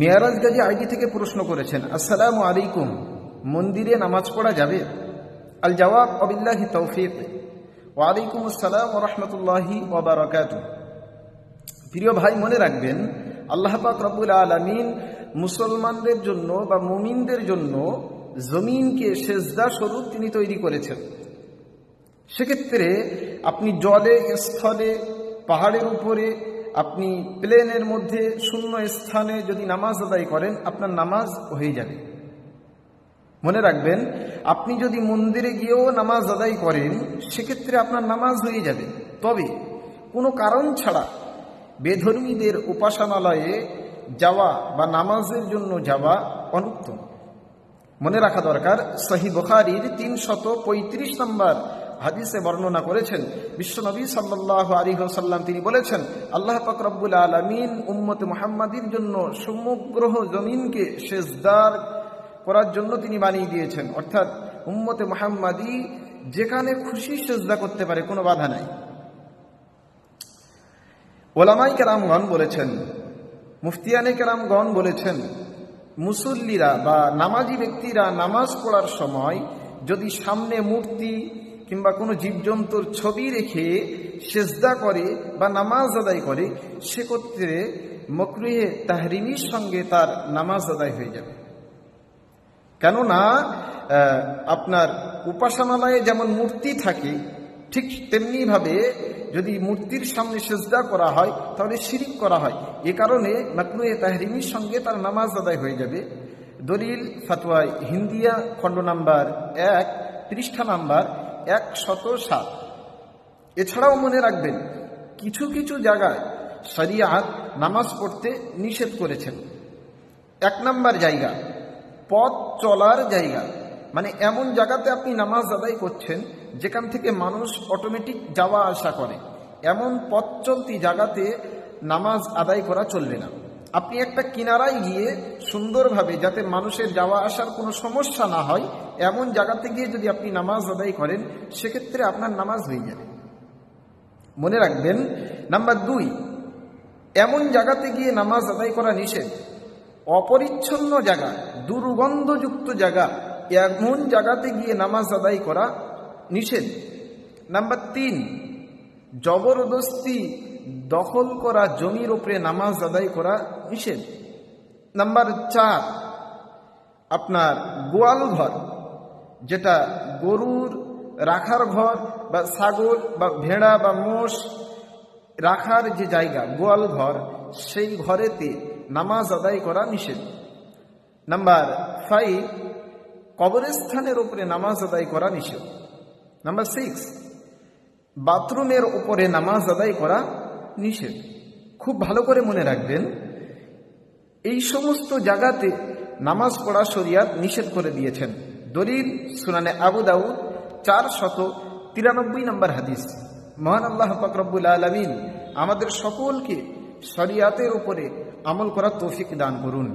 Miraj Gazi ID থেকে প্রশ্ন করেছেন, আসসালামু আলাইকুম, মন্দিরে নামাজ পড়া যাবে? আল জবাব, অবিল্লাহি তৌফিক। ওয়ালাইকুম আসসালাম রহমতুল্লাহি প্রিয় ভাই, মনে রাখবেন, আল্লাহ পাক রব্বুল আলমিন মুসলমানদের জন্য বা মুমিনদের জন্য জমিনকে সেজদা স্বরূপ তিনি তৈরি করেছেন। সেক্ষেত্রে আপনি জলে, স্থলে, পাহাড়ের উপরে আপনি প্লেনের মধ্যে শূন্য স্থানে যদি নামাজ আদায় করেন, আপনার নামাজ হয়ে যাবে। মনে রাখবেন, আপনি যদি মন্দিরে গিয়েও নামাজ আদায় করেন, সেক্ষেত্রে আপনার নামাজ হয়ে যাবে। তবে কোনো কারণ ছাড়া বেধর্মীদের উপাসনালয়ে যাওয়া বা নামাজের জন্য যাওয়া অনুত্তম। মনে রাখা দরকার সহি বখারির তিন শত পঁয়ত্রিশ নম্বর হাদিসে বর্ণনা করেছেন বিশ্বনবী সাল্লাহ আলী সাল্লাম তিনি বলেছেন, আল্লাহ ফকরবুল আলমিন উম্মত মোহাম্মদীর জন্য সমগ্র জমিনকে শেষদার করার জন্য তিনি বানিয়ে দিয়েছেন। অর্থাৎ উম্মতে মোহাম্মদী যেখানে খুশি সেজদা করতে পারে, কোনো বাধা নাই। ওলামাই কেরামগণ বলেছেন, মুফতিয়ানে কেরামগণ বলেছেন, মুসল্লিরা বা নামাজি ব্যক্তিরা নামাজ পড়ার সময় যদি সামনে মূর্তি কিংবা কোনো জীবজন্তুর ছবি রেখে সেজদা করে বা নামাজ আদায় করে, সেক্ষেত্রে মকরুহে তাহরিমির সঙ্গে তার নামাজ আদায় হয়ে যাবে। কেননা আপনার উপাসনালয়ে যেমন মূর্তি থাকে, ঠিক তেমনিভাবে যদি মূর্তির সামনে সেজদা করা হয়, তাহলে শিরিক করা হয়। এ কারণে মাকরুয়ে তাহরিমির সঙ্গে তার নামাজ আদায় হয়ে যাবে। দলিল, ফাতোয়ায় হিন্দিয়া, খণ্ড নাম্বার এক, পৃষ্ঠা নাম্বার এক শত সাত এছাড়াও মনে রাখবেন, কিছু কিছু জায়গায় শরিয়াত নামাজ পড়তে নিষেধ করেছেন। এক নম্বর জায়গা, পথ চলার জায়গা। মানে এমন জায়গাতে আপনি নামাজ আদায় করছেন, যেখান থেকে মানুষ অটোমেটিক যাওয়া আসা করে। এমন পথ চলতি জায়গাতে নামাজ আদায় করা চলবে না। আপনি একটা কিনারায় গিয়ে সুন্দরভাবে যাতে মানুষের যাওয়া আসার কোনো সমস্যা না হয়, এমন জায়গাতে গিয়ে যদি আপনি নামাজ আদায় করেন, সেক্ষেত্রে আপনার নামাজ হয়ে যাবে। মনে রাখবেন, নাম্বার দুই, এমন জায়গাতে গিয়ে নামাজ আদায় করা নিষেধ। অপরিচ্ছন্ন জায়গা, দুর্গন্ধযুক্ত জায়গা, এমন জায়গাতে গিয়ে নামাজ আদায় করা নিষেধ। নাম্বার তিন, জবরদস্তি দখল করা জমির ওপরে নামাজ আদায় করা নিষেধ নাম্বার চার, আপনার গোয়াল ঘর, যেটা গরুর রাখার ঘর বা ছাগল বা ভেড়া বা মোষ রাখার যে জায়গা, গোয়াল ঘর, সেই ঘরেতে নামাজ আদায় করা নিষেধ। নাম্বার ফাইভ কবরস্থানের উপরে নামাজ আদায় করা নিষেধ। নাম্বার সিক্স বাথরুমের উপরে নামাজ আদায় করা নিষেধ। খুব ভালো করে মনে রাখবেন এই সমস্ত জায়গাতে নামাজ পড়া শরিয়াত নিষেধ করে দিয়েছেন। দলিল সুনানে আবু দাউদ, চার শত তিরানব্বই নম্বর হাদিস। মহান আল্লাহ ফকরবুল আলমিন আমাদের সকলকে শরিয়াতের উপরে আমল করার তৌফিক দান করুন।